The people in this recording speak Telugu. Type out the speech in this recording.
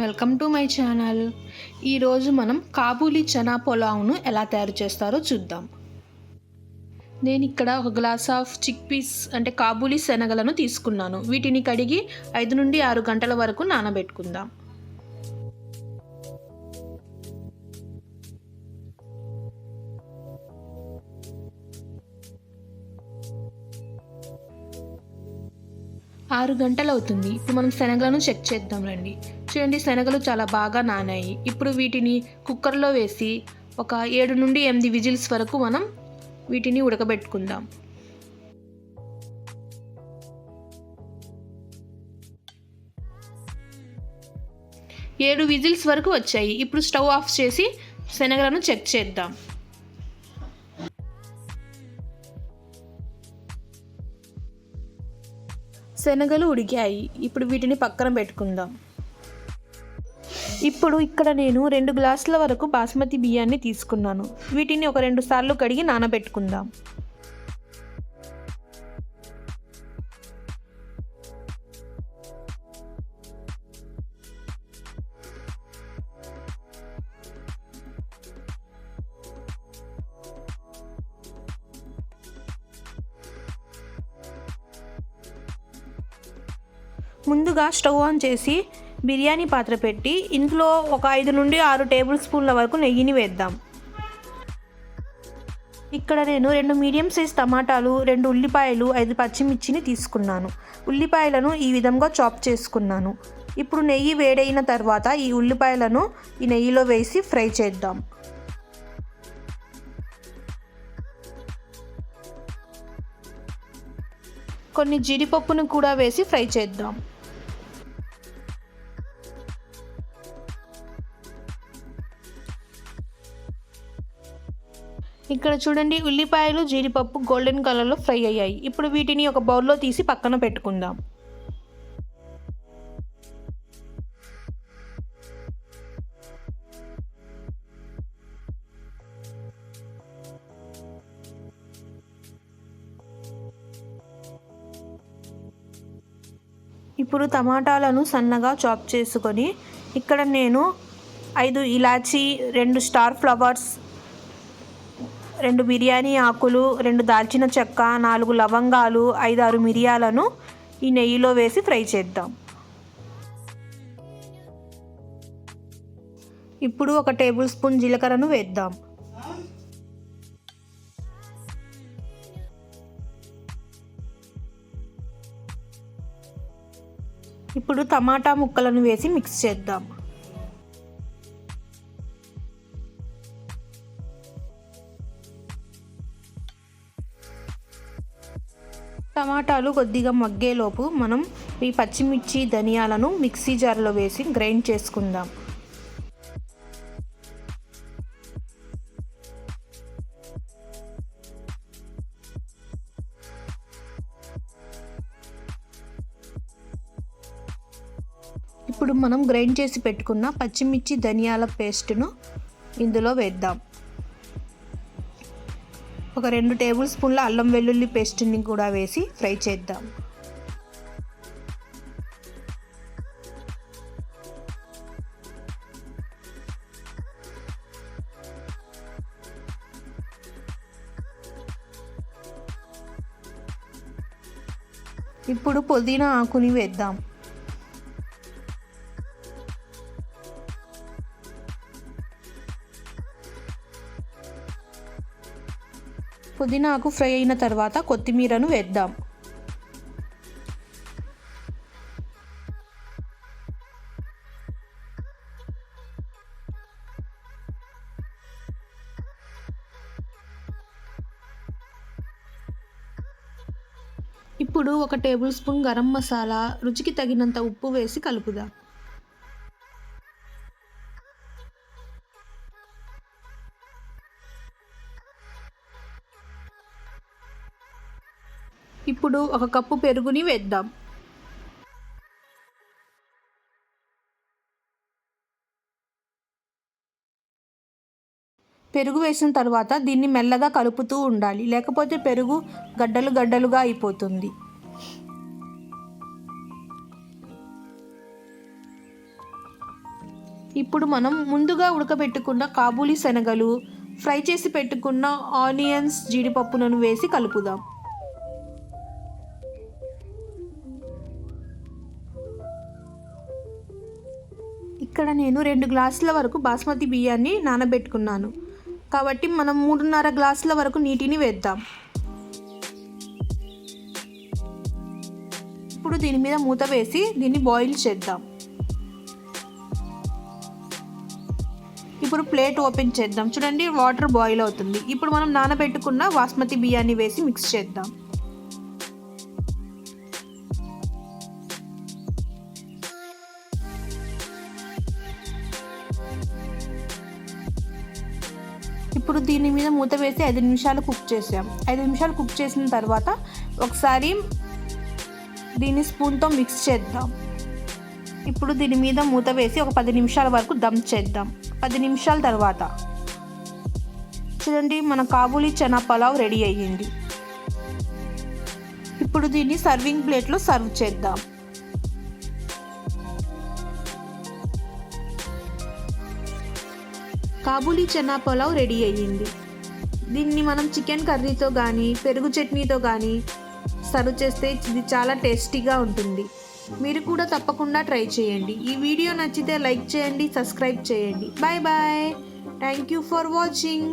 Welcome to my channel. ఈరోజు మనం కాబూలీ చనా పులావ్ను ఎలా తయారు చేస్తారో చూద్దాం. నేను ఇక్కడ ఒక గ్లాస్ ఆఫ్ చిక్ పీస్ అంటే కాబూలీ శనగలను తీసుకున్నాను. వీటిని కడిగి ఐదు నుండి ఆరు గంటల వరకు నానబెట్టుకుందాం. ఆరు గంటలు అవుతుంది ఇప్పుడు మనం శనగలను చెక్ చేద్దాం రండి. చూడండి శనగలు చాలా బాగా నానాయి. ఇప్పుడు వీటిని కుక్కర్లో వేసి ఒక ఏడు నుండి ఎనిమిది విజిల్స్ వరకు మనం వీటిని ఉడకబెట్టుకుందాం. ఏడు విజిల్స్ వరకు వచ్చాయి. ఇప్పుడు స్టవ్ ఆఫ్ చేసి శనగలను చెక్ చేద్దాం. శనగలు ఉడికాయి. ఇప్పుడు వీటిని పక్కన పెట్టుకుందాం. ఇప్పుడు ఇక్కడ నేను రెండు గ్లాసుల వరకు బాస్మతి బియ్యాన్ని తీసుకున్నాను. వీటిని ఒక రెండు సార్లు కడిగి నానబెట్టుకుందాం. ముందుగా స్టవ్ ఆన్ చేసి బిర్యానీ పాత్ర పెట్టి ఇందులో ఒక ఐదు నుండి ఆరు టేబుల్ స్పూన్ల వరకు నెయ్యిని వేద్దాం. ఇక్కడ నేను రెండు మీడియం సైజ్ టమాటాలు రెండు ఉల్లిపాయలు ఐదు పచ్చిమిర్చిని తీసుకున్నాను. ఉల్లిపాయలను ఈ విధంగా చాప్ చేసుకున్నాను. ఇప్పుడు నెయ్యి వేడైన తర్వాత ఈ ఉల్లిపాయలను ఈ నెయ్యిలో వేసి ఫ్రై చేద్దాం. కొన్ని జీడిపప్పును కూడా వేసి ఫ్రై చేద్దాం. ఇక్కడ చూడండి ఉల్లిపాయలు జీడిపప్పు గోల్డెన్ కలర్లో ఫ్రై అయ్యాయి. ఇప్పుడు వీటిని ఒక బౌల్లో తీసి పక్కన పెట్టుకుందాం. ఇప్పుడు టమాటాలను సన్నగా చాప్ చేసుకొని ఇక్కడ నేను ఐదు ఇలాచీ రెండు స్టార్ ఫ్లవర్స్ రెండు బిర్యానీ ఆకులు రెండు దాల్చిన చెక్క నాలుగు లవంగాలు ఐదారు మిరియాలను ఈ నెయ్యిలో వేసి ఫ్రై చేద్దాం. ఇప్పుడు ఒక టేబుల్ స్పూన్ జీలకర్రను వేద్దాం. ఇప్పుడు టమాటా ముక్కలను వేసి మిక్స్ చేద్దాం. టమాటాలు కొద్దిగా మగ్గేలోపు మనం ఈ పచ్చిమిర్చి ధనియాలను మిక్సీ జార్లో వేసి గ్రైండ్ చేసుకుందాం. ఇప్పుడు మనం గ్రైండ్ చేసి పెట్టుకున్న పచ్చిమిర్చి ధనియాల పేస్ట్ను ఇందులో వేద్దాం. ఒక రెండు టేబుల్ స్పూన్ల అల్లం వెల్లుల్లి పేస్ట్ని కూడా వేసి ఫ్రై చేద్దాం. ఇప్పుడు పుదీనా ఆకుని వేద్దాం. పుదీనాకు ఫ్రై అయిన తర్వాత కొత్తిమీరను వేద్దాం. ఇప్పుడు ఒక టేబుల్ స్పూన్ గరం మసాలా రుచికి తగినంత ఉప్పు వేసి కలుపుదాం. ఇప్పుడు ఒక కప్పు పెరుగుని వేద్దాం. పెరుగు వేసిన తర్వాత దీన్ని మెల్లగా కలుపుతూ ఉండాలి. లేకపోతే పెరుగు గడ్డలు గడ్డలుగా అయిపోతుంది. ఇప్పుడు మనం ముందుగా ఉడకబెట్టుకున్న కాబూలీ శనగలు ఫ్రై చేసి పెట్టుకున్న ఆనియన్స్ జీడిపప్పులను వేసి కలుపుదాం. ఇక్కడ నేను రెండు గ్లాసుల వరకు బాస్మతి బియ్యాన్ని నానబెట్టుకున్నాను. కాబట్టి మనం మూడున్నర గ్లాసుల వరకు నీటిని వేద్దాం. ఇప్పుడు దీని మీద మూత వేసి దీన్ని బాయిల్ చేద్దాం. ఇప్పుడు ప్లేట్ ఓపెన్ చేద్దాం. చూడండి వాటర్ బాయిల్ అవుతుంది. ఇప్పుడు మనం నానబెట్టుకున్న బాస్మతి బియ్యాన్ని వేసి మిక్స్ చేద్దాం. ఇప్పుడు దీని మీద మూత వేసి ఐదు నిమిషాలు కుక్ చేసాం ఐదు నిమిషాలు కుక్ చేసిన తర్వాత ఒకసారి దీన్ని స్పూన్తో మిక్స్ చేద్దాం. ఇప్పుడు దీని మీద మూత వేసి ఒక పది నిమిషాల వరకు దమ్ చేద్దాం. పది నిమిషాల తర్వాత చూడండి మన కాబూలీ చనా పలావ్ రెడీ అయ్యింది. ఇప్పుడు దీన్ని సర్వింగ్ ప్లేట్లో సర్వ్ చేద్దాం. కాబూలీ చనా పులావ్ రెడీ అయ్యింది. దీన్ని మనం చికెన్ కర్రీతో కానీ పెరుగు చట్నీతో కానీ సర్వ్ చేస్తే ఇది చాలా టేస్టీగా ఉంటుంది. మీరు కూడా తప్పకుండా ట్రై చేయండి. ఈ వీడియో నచ్చితే లైక్ చేయండి సబ్స్క్రైబ్ చేయండి. Bye bye. Thank you for watching.